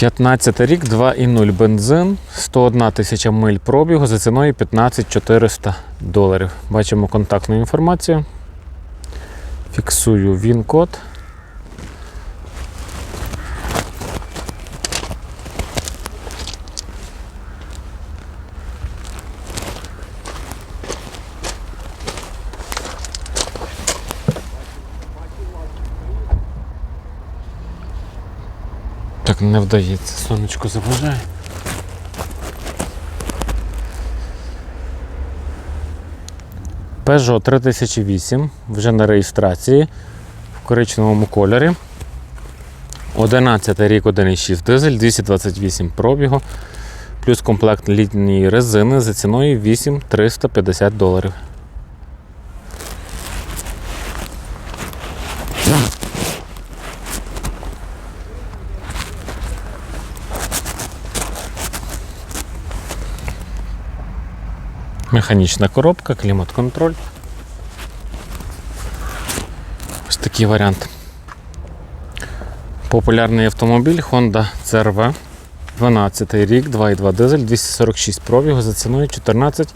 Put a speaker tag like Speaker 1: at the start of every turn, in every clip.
Speaker 1: 15 рік, 2,0 бензин, 101 тисяча миль пробігу за ціною 15 400 доларів. Бачимо контактну інформацію. Фіксую він-код. Так не вдається, сонечко заважає. Peugeot 3008 вже на реєстрації в коричневому кольорі. 11 рік 1,6 дизель, 228 пробігу, плюс комплект літньої резини за ціною 8350 доларів. Механічна коробка, клімат-контроль. Ось такий варіант. Популярний автомобіль Honda CRV. 12 рік, 2,2 дизель, 246 пробігу за ціною 14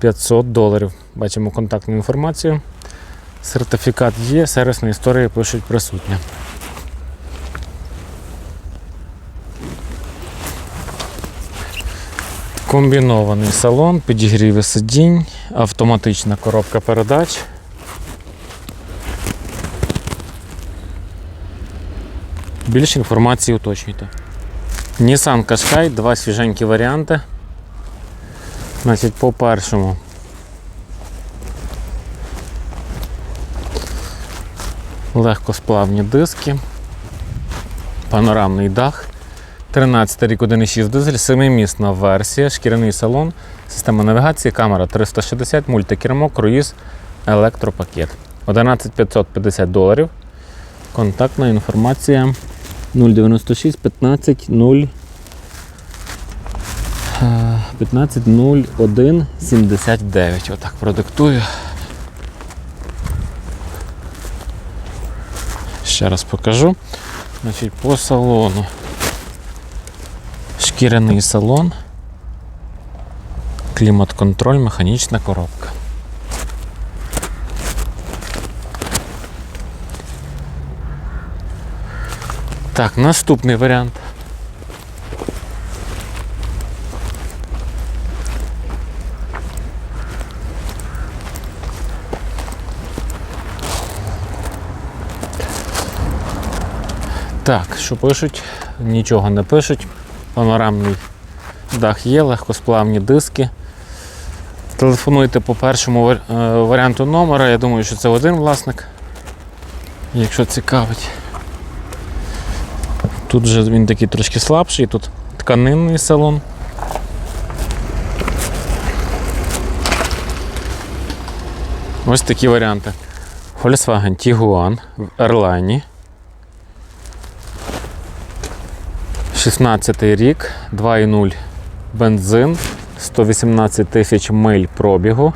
Speaker 1: 500 доларів. Бачимо контактну інформацію. Сертифікат є, сервісна історія пишуть присутня. Комбінований салон, підігріви сидінь, автоматична коробка передач. Більше інформації уточнюйте. Nissan Qashqai, два свіженькі варіанти. Значить, по першому. Легкосплавні диски, панорамний дах. 13 рік 1,6 дизель, 7-місна версія, шкіряний салон, система навігації, камера 360, мультикермо, круїз, електропакет. 11550 доларів. Контактна інформація 096 15 0 15 01 79. Отак продиктую. Ще раз покажу. Значить, по салону. Шкіряний салон, клімат-контроль, механічна коробка. Так, наступний варіант. Так, що пишуть? Нічого не пишуть. Панорамний дах є, легкосплавні диски. Телефонуйте по першому е, варіанту номера. Я думаю, що це один власник. Якщо цікавить. Тут же він такий трошки слабший, тут тканинний салон. Ось такі варіанти. Volkswagen Tiguan в Airline. 16 рік, 2,0 бензин, 118 тисяч миль пробігу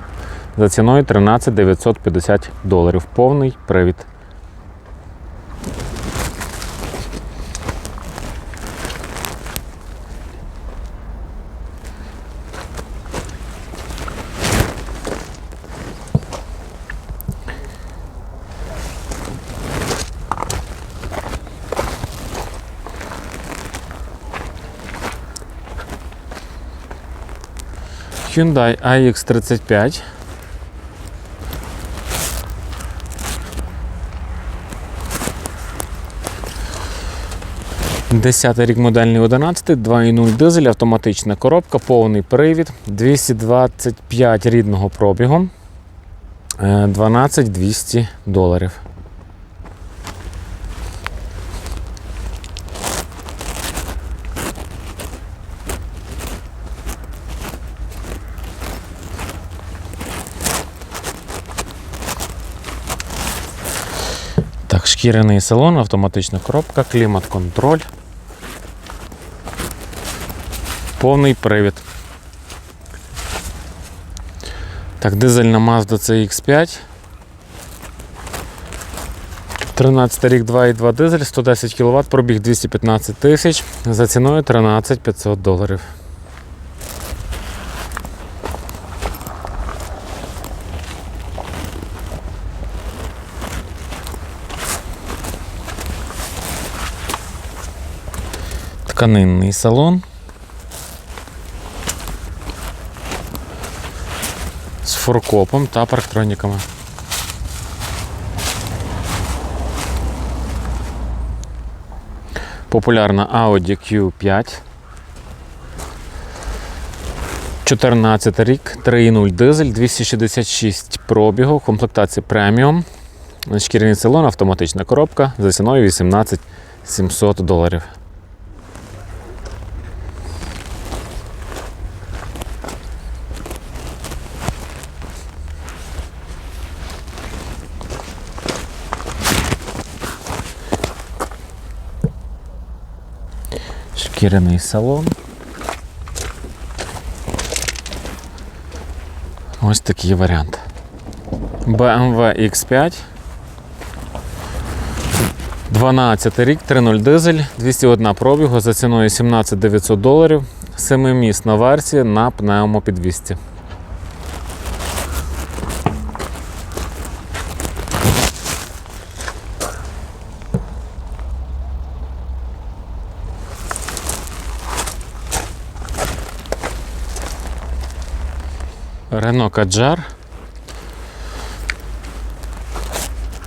Speaker 1: за ціною 13 950 доларів. Повний привід. Hyundai AX35. Десятий рік модельний 11, 2.0 дизель, автоматична коробка, повний привід, 225 рідного пробігу, е, 12 200 доларів. Так, шкіряний салон, автоматична коробка, клімат-контроль. Повний привід. Так, дизельна Mazda CX5. 13 рік 2,2 дизель, 110 кВт, пробіг 215 тисяч, за ціною 13 500 доларів. Тканинний салон. З форкопом та парктроніками. Популярна Audi Q5. 14 рік, 3.0 дизель, 266 пробігу, комплектація преміум. Шкіряний салон, автоматична коробка за ціною 18 700 доларів. Шкіряний салон. Ось такий варіант. BMW X5. 12 рік, 3.0 дизель, 201 пробігу за ціною 17 900 доларів. Семимісна версія на пневмопідвісці. Renault Kadjar.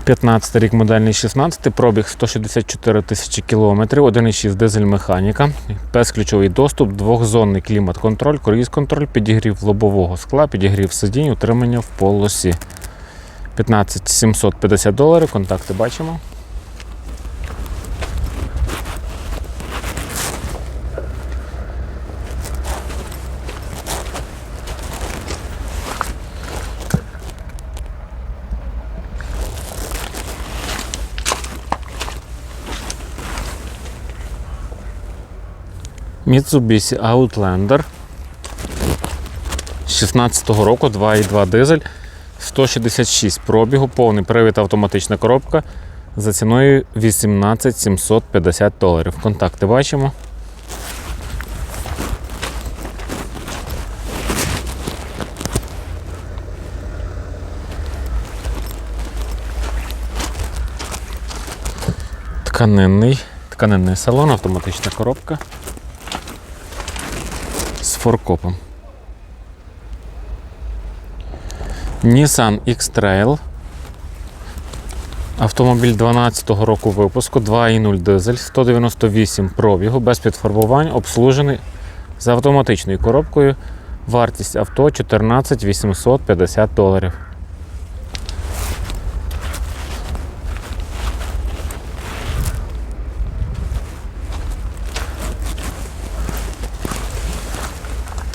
Speaker 1: 15 рік модельний 16, пробіг 164 тисячі кілометрів, 1,6 дизель механіка, безключовий доступ, двохзонний клімат-контроль, круїз-контроль, підігрів лобового скла, підігрів сидінь, утримання в полосі. 15 750 доларів, контакти бачимо. Mitsubishi Outlander 16-го року 2,2 дизель, 166 пробігу, повний привід автоматична коробка за ціною 18 750 доларів. Контакти бачимо. Тканинний, тканинний салон, автоматична коробка форкопом. Nissan X-Trail. Автомобіль 12-го року випуску, 2.0 дизель, 198 пробігу, без підфарбувань, обслужений з автоматичною коробкою. Вартість авто 14 850 доларів.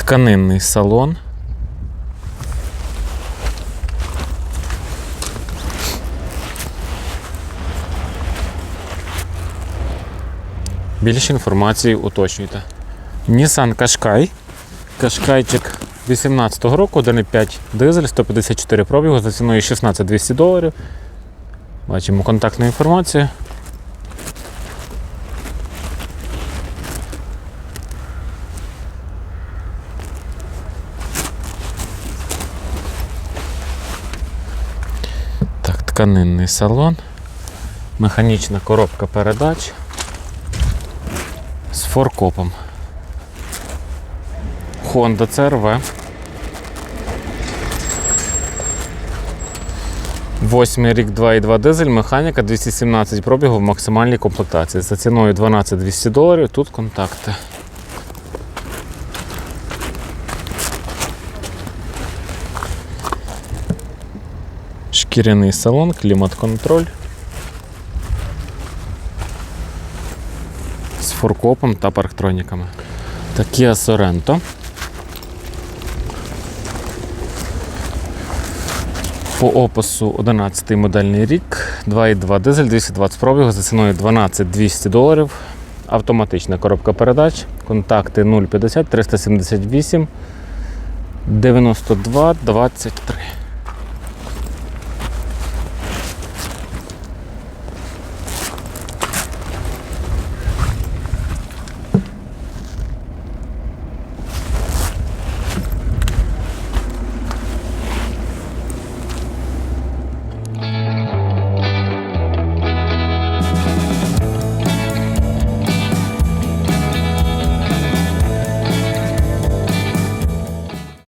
Speaker 1: Тканинний салон. Більше інформації уточнюйте. Nissan Qashqai. Кашкайчик 18-го року, 1,5 дизель, 154 пробігу за ціною 16 200 доларів. Бачимо контактну інформацію. тканинний салон, механічна коробка передач з форкопом. Honda CRV. 8 рік 2,2 дизель, механіка 217 пробігу в максимальній комплектації. За ціною 12 200 доларів. Тут контакти. Шкіряний салон, клімат-контроль. З форкопом та парктроніками. Та Kia Sorento. По опису 11 модельний рік, 2,2 дизель, 220 пробігу за ціною 12 200 доларів. Автоматична коробка передач. Контакти 050 378 92 23.